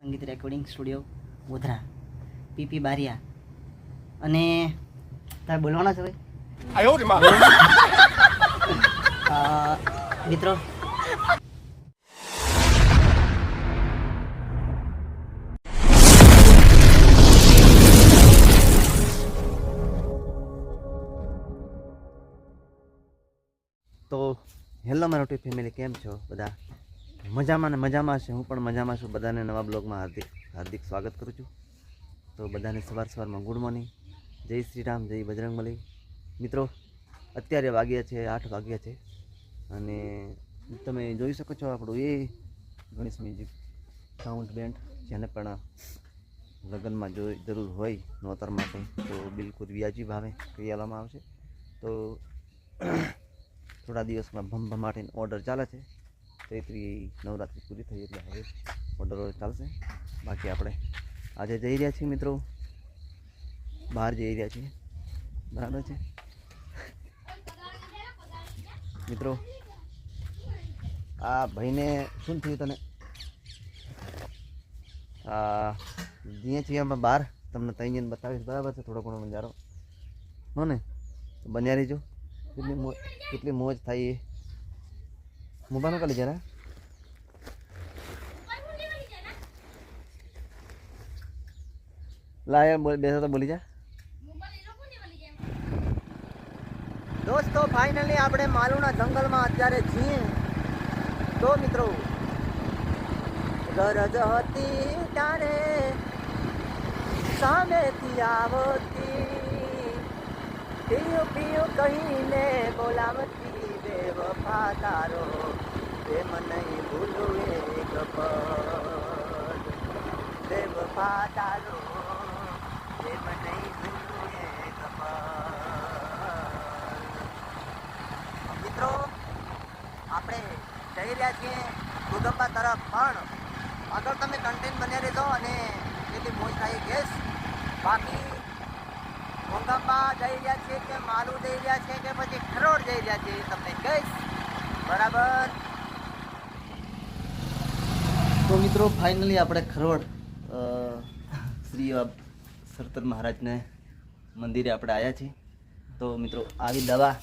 Sangeet recording studio Godhra PP Baria. અને તારે બોલવાના છે ભાઈ? મિત્રો. તો હેલો મારો ફેમિલી કેમ છો બધા? મજામાં ને મજામાં છે. હું પણ મજામાં છું. બધાને નવા બ્લોગમાં હાર્દિક હાર્દિક સ્વાગત કરું છું. તો બધાને સવાર સવારમાં ગુડ મોર્નિંગ. જય શ્રી રામ, જય બજરંગબલી મિત્રો, અત્યારે વાગ્યા છે આઠ વાગ્યા છે. અને તમે જોઈ શકો છો આપણું એ ગણેશ મ્યુઝિક સાઉન્ડ બેન્ડ, જેને પણ લગ્નમાં જો જરૂર હોય નોતર માટે, તો બિલકુલ વ્યાજી ભાવે કહેવામાં આવશે. તો થોડા દિવસમાં ભમ ભમાટીનો ઓર્ડર ચાલે છે. ચૈત્રી નવરાત્રિ પૂરી થઈ એટલે હવે ઓર્ડરો ચાલશે. બાકી આપણે આજે જઈ રહ્યા છીએ મિત્રો. બહાર જઈ રહ્યા છીએ. બરાબર છે? મિત્રો, આ ભાઈને શું થયું તને? જઈએ છીએ અમે બહાર, તમને તઈ જઈને બતાવીશ. બરાબર છે? થોડો ઘણો નજારો. હો ને? બન્યા રહીજો. કેટલી મોજ કેટલી મોજ થાય એ. મોબાઈલ કાઢી જરા લા યાર બોલ બેસો તો બોલી જા દોસ્તો ફાઇનલી આપણે માલુના જંગલમાં અત્યારે છીએ. તો મિત્રો, ગરજ હતી ત્યારે સામેથી આવતી. પીયું, પિયું કહીને બોલાવતી બેવફા તારો પ્રેમ નહીં ભૂલું એક પળ. બેવફા તારો પ્રેમ નહીં ભૂલું એક પળ મિત્રો, આપણે જઈ રહ્યા છીએ દુગંબા તરફ, પણ આગળ તમે કન્ટેન્ટ બન્યા રહેજો અને એટલી મોજ થાય ગેસ બાકી ગોગંબા જઈ રહ્યા છીએ કે માલુ જઈ રહ્યા છે કે પછી ખરોડ જઈ રહ્યા છે તમને કહીશ. બરાબર? તો મિત્રો ફાઇનલી આપણે ખરોડ શ્રી સરતર મહારાજને મંદિરે આપણે આવ્યા છીએ. તો મિત્રો આવી દવા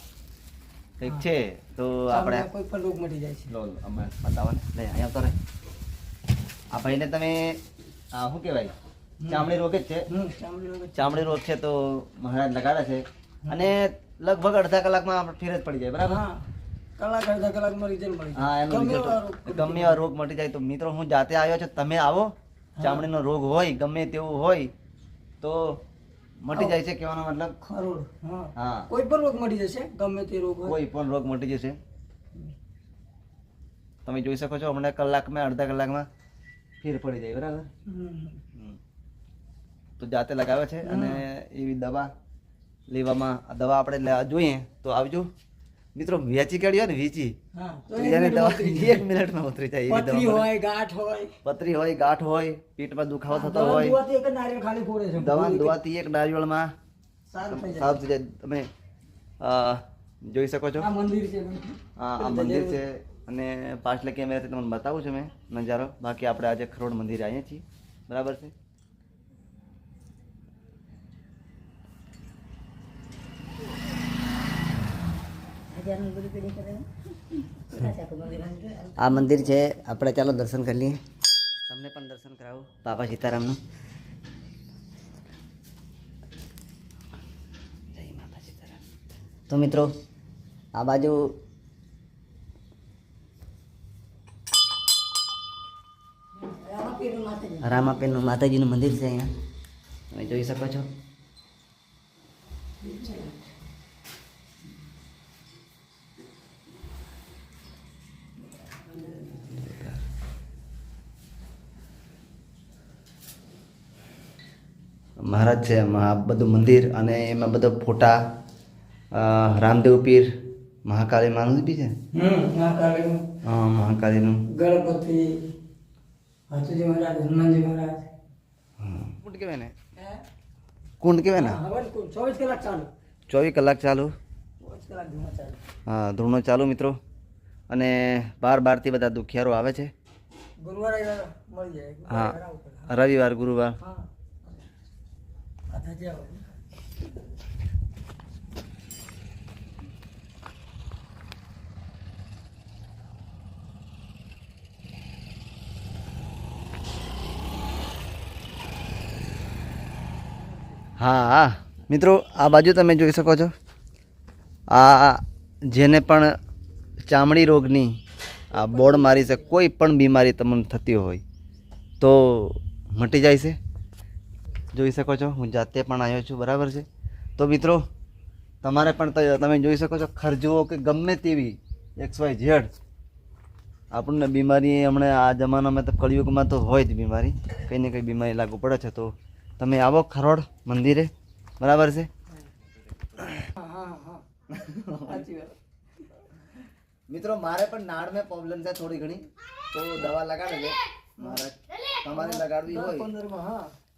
કંઈક છે તો આપણે કોઈ પણ રોગ મટી જાય છે. લો અમે બતાવો ને લે અહીંયા તો આ ભાઈને તમે આ શું કહેવાય? ચામડી રોગ જ છે. ચામડી રોગ છે. તો મહારાજ લગાડે છે. અને લગભગ અડધા કલાકમાં આપણે ફેર જ પડી જાય બરાબર? કલાક અડધા કલાકમાં રિઝલ્ટ મળી હા ગમે એવા રોગ ગમે એવા રોગ મટી જાય. તો મિત્રો હું જાતે આવ્યો છું. તમે આવો. ચામડીનો રોગ હોય ગમે તેવું હોય તો મટી જાય છે કહેવાનો મતલબ? ખરું. હા. કોઈ પણ રોગ મટી જશે ગમે તે રોગ હોય. કોઈ પણ રોગ મટી જશે. તમે જોઈ શકો છો હમણાં કલાકમાં અડધા કલાકમાં ફેર પડી જાય બરાબર. તો જાતે લગાવે છે અને એવી દવા લેવામાં દવા આપણે લેવા જોઈએ તો આવજો. મિત્રો વેચી કાઢ્યો ને વેચી હા. એની દવા એક મિનિટમાં ઉતરી જાય પથરી હોય ગાંઠ હોય. પતરી હોય ગાંઠ હોય પેટમાં દુખાવો થતો હોય. એક નારિયેળ ખાલી ફોડે છે. દવા દવાથી એક નારિયેળમાં સારું થઈ જાય. તમે જોઈ શકો છો. આ મંદિર છે આ આ મંદિર છે અને પાછલા કેમેરાથી તમને બતાવું છું મેં નજારો. બાકી આપણે આજે ખરોડ મંદિર આવીએ છીએ. બરાબર છે? આ મંદિર છે. આપણે ચાલો દર્શન કરી લઈએ. તમને પણ દર્શન કરાવું. બાબા સીતારામનું. તો મિત્રો આ બાજુ રામાપીરનું માતાજીનું મંદિર છે અહીંયા. તમે જોઈ શકો છો. મહારાજ છે એમાં આ બધું મંદિર અને એમાં બધા ફોટા રામદેવ પીર મહાકાળી માનું બી છે? હા મહાકાળીનું. ગણપતિ હાથુજી મહારાજ હનુમાનજી મહારાજ. કુંડ કહેવાય ને? કુંડ કહેવાય ને? ચોવીસ કલાક ચાલુ. ચોવીસ કલાક ચાલુ. હા ધૂણો ચાલુ મિત્રો. અને બાર બારથી બધા દુખિયારો આવે છે. ગુરુવારે મળી જાય. હા. રવિવાર ગુરુવાર. હા હા. મિત્રો, આ બાજુ તમે જોઈ શકો છો. આ જેને પણ ચામડી રોગની આ બોર્ડ મારી છે, કોઈ પણ બીમારી તમને થતી હોય, તો મટી જાય છે. જોઈ શકો છો. હું જાતે પણ આવ્યો છું બરાબર છે? તો મિત્રો તમારે પણ તમે જોઈ શકો છો ખર્જવો કે ગમે તેવી એક્સ વાય ઝેડ. આપણને બીમારી હમણાં આ જમાનામાં તો કળિયુગમાં તો હોય જ બીમારી. કંઈ ને કંઈ બીમારી લાગુ પડે છે. તો તમે આવો ખરોડ મંદિરે બરાબર છે? મિત્રો મારે પણ નાળમાં પ્રોબ્લેમ છે થોડી ઘણી. તો દવા લગાડે મારે તમારે લગાડવી હોય.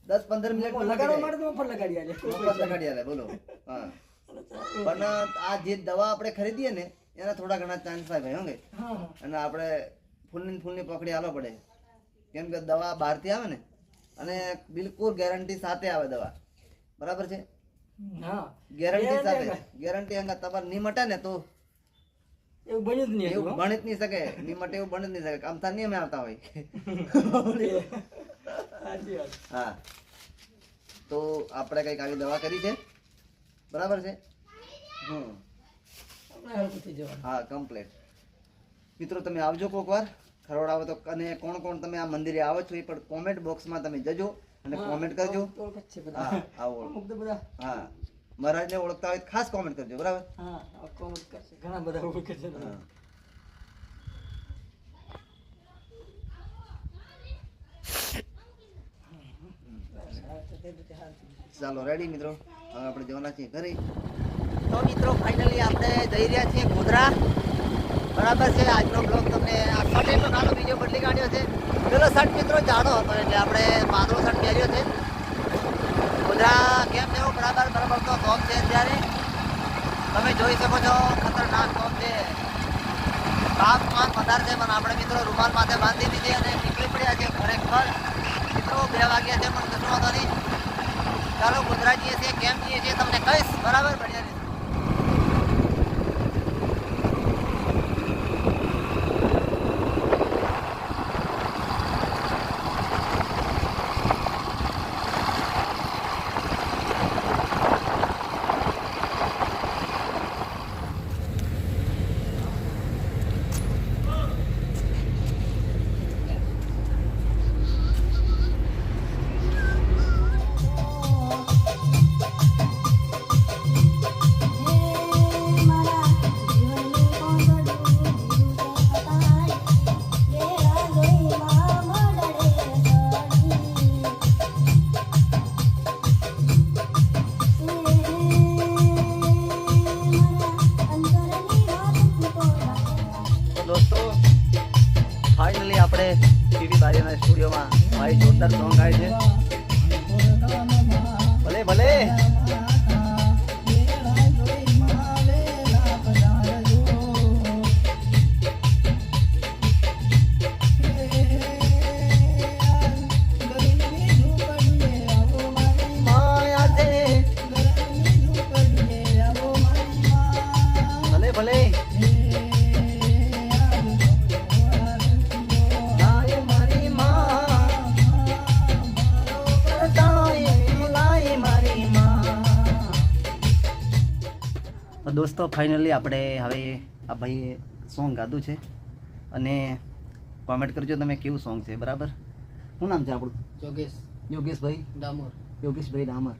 દસ પંદર મિનિટ લગાડવા માટે ઓફર લગાડી આલે. લગાડી આલે બોલો. હા. પણ આ જે દવા આપણે ખરીદીએ ને એના થોડા ઘણા ચાન્સ થાય ભાઈ હોંગે અને આપણે ફૂલની ફૂલની પકડી આલો પડે. કેમ કે દવા બહારથી આવે ને અને બિલકુલ ગેરંટી સાથે આવે દવા. બરાબર છે? હા. ગેરંટી સાથે. ગેરંટી અંગા તમારે નહીં મટે ને તો એવું બની જ નહીં એવું બની જ નહીં શકે. નહીં મટે એવું બની જ નહીં શકે. કામ થાય નહીં અમે આવતા હોય. હો. તો આપણે કંઈક આવી દવા કરી છે? બરાબર છે? હમ. હા કમ્પ્લેટ મિત્રો તમે આવજો કોક વાર. ખરોડ આવો તો અને કોણ કોણ તમે આ મંદિરે આવો છો એ પણ કોમેન્ટ બોક્સમાં તમે જજો અને કોમેન્ટ કરજો. હા આવો બધા હા. મહારાજને ઓળખતા હોય તો ખાસ કોમેન્ટ કરજો બરાબર? હા કોમેન્ટ કરશે. ઘણા બધા ઓળખે છે હા હા, તો તે રીતે હાલતું. ચાલો રેડી મિત્રો? હવે આપણે જવાના છીએ ઘરે. તો મિત્રો ફાઇનલી આપણે જઈ રહ્યા છીએ ગોધરા. બરાબર છે, આજનો બ્લોગ તમને આ શર્ટ નાનો બીજો બદલી કાઢ્યો છે. પેલો શર્ટ મિત્રો જાડો હતો, એટલે આપણે પાતળો શર્ટ પહેર્યો છે. ગોધરા કેમ જવું બરાબર બરાબર તો શોપ છે અત્યારે. તમે જોઈ શકો છો, ખતરનાક કોમ છે. કામ માન વધારે છે, પણ આપણે મિત્રો રૂમાલ માથે બાંધી દીધી અને નીકળી પડ્યા છે ખરેખર. મિત્રો, બે વાગ્યા છે, પણ કશું વાંધો નહીં. ચાલો ગોધરા છે કેમ છીએ છીએ તમને કહીશ બરાબર બઢિયા ભલે ભલે માયા તો દોસ્તો ફાઇનલી આપણે હવે આ ભાઈએ સોંગ ગાધું છે. અને કોમેન્ટ કરજો તમે કેવું સોંગ છે બરાબર? શું નામ છે આપણું? યોગેશ. યોગેશભાઈ ડામોર. યોગેશભાઈ ડામર.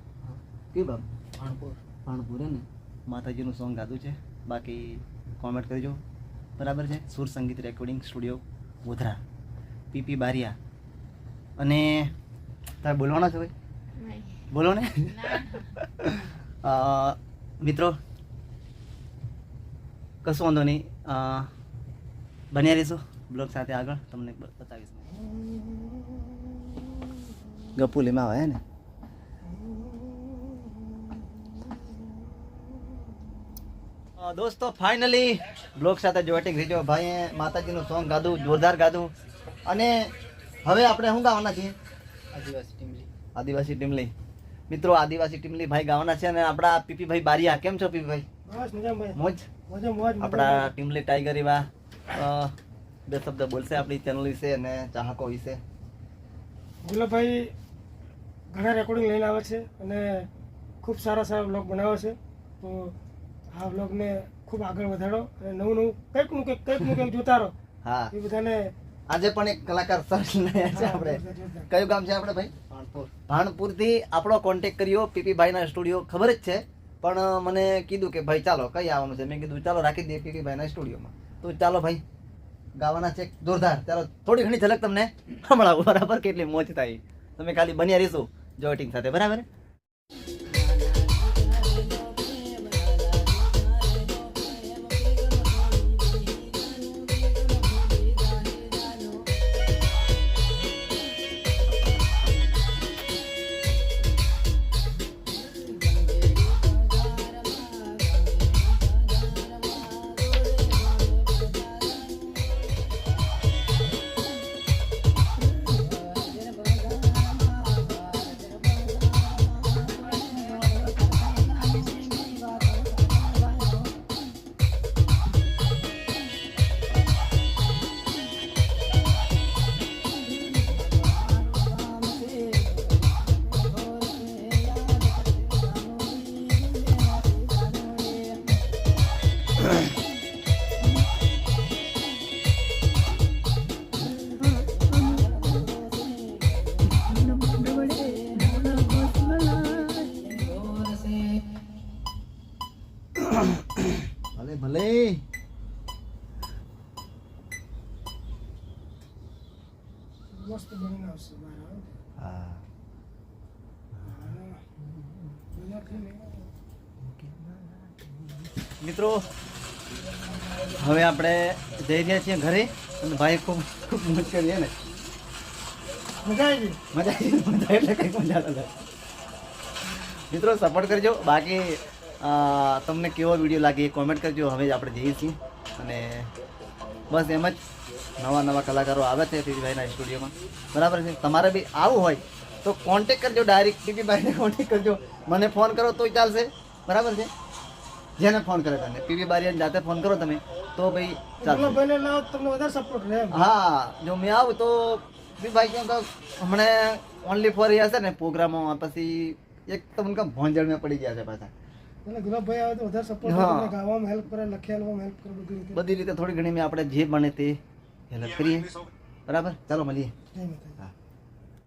કે બાબ ભાણપુર ભાણપુર ને? માતાજીનું સોંગ ગાધું છે. બાકી કોમેન્ટ કરજો. બરાબર છે? Sur Sangeet recording studio Godhra. PP Baria. અને તારે બોલવાના છો ભાઈ? બોલો ને. મિત્રો કશું વાંધો નહીં. બન્યા રહીશું. બ્લોગ સાથે આગળ તમને બતાવીશ. ગપુલીમાં આવે ને? દોસ્તો ફાઇનલી બ્લોગ સાથે જોઈટિંગ રીજો. ભાઈએ માતાજીનું સોંગ ગાધું જોરદાર ગાધું. અને હવે આપણે શું ગાવાના છીએ? આદિવાસી ટીમલી આદિવાસી ટીમલી મિત્રો આદિવાસી ટીમલી ભાઈ ગાવાના છે અને આપણા પીપીભાઈ બારિયા. કેમ છો પીપીભાઈ? ભાઈ મોજ મજા મોજ? આપણા ટીમલી ટાઈગર એવા બે શબ્દ બોલશે આપણી ચેનલ વિશે અને ચાહકો વિશે. ગુલાબભાઈ ઘણા રેકોર્ડિંગ લઈને આવે છે અને ખૂબ સારા સારા બ્લોગ બનાવે છે. તો આ બ્લોગને ખૂબ આગળ વધારો અને નવું નવું કંઈકનું કંઈક કંઈકનું કંઈક જોતા રહો. હા. એ બધાને આજે પણ એક કલાકાર સર્ચ લયા છે આપણે. કયું ગામ છે આપણે ભાઈ? ભાણપુરથી આપણો કોન્ટેક કર્યો પીપી ભાઈ ના સ્ટુડિયો ખબર જ છે. પણ મને કીધું કે, ભાઈ, ચાલો, કઈ આવવાનું છે? મેં કીધું, ચાલો, રાખી દઈએ કે ભાઈના સ્ટુડિયોમાં. તો ચાલો ભાઈ, ગાવાના છે, જોરદાર. ચાલો, થોડી ઘણી ઝલક તમને સંભળાવું. બરાબર? કેટલી મોજ થાય. તમે ખાલી બન્યા રહીશું જોટિંગ સાથે. બરાબર? હા મિત્રો હવે આપણે જઈ રહ્યા છીએ ઘરે અને ભાઈ ખૂબ ખૂબ મુશ્કેલ છે ને. મજા આવી મજા આવી મજા એટલે કંઈક મજા આવે. મિત્રો સપોર્ટ કરજો. બાકી તમને કેવો વીડિયો લાગે એ કોમેન્ટ કરજો. હવે જ આપણે જઈએ છીએ અને બસ એમ જ નવા નવા કલાકારો આવે છે પીપીભાઈના સ્ટુડિયોમાં. બરાબર છે? તમારે બી આવું હોય તો કોન્ટેક કરજો ડાયરેક્ટ પીપીભાઈને કોન્ટેક કરજો. મને ફોન કરો તોય ચાલશે. બરાબર છે? જેને ફોન કરે તને પીપી બારીયાને જાતે ફોન કરો તમે તો ભાઈ ચાલશે. ગુલાબભાઈને લાવો તો તમને વધારે સપોર્ટ રહે હા જો મેં આવું તો પીપીભાઈ કેમ તો હમણાં ઓનલી ફોર હશે છે ને પ્રોગ્રામોમાં પછી એક તો મને ભોંજળમાં પડી ગયા છે પાછા. એટલે ગુલાબભાઈ આવે તો વધારે સપોર્ટ ગાવામાં હેલ્પ કરે લખેલવામાં હેલ્પ કરે બધી રીતે. બધી રીતે થોડી ઘણી મેં આપણે જે બને તે હેલ્પ કરીએ બરાબર? ચાલો મળીએ. હા.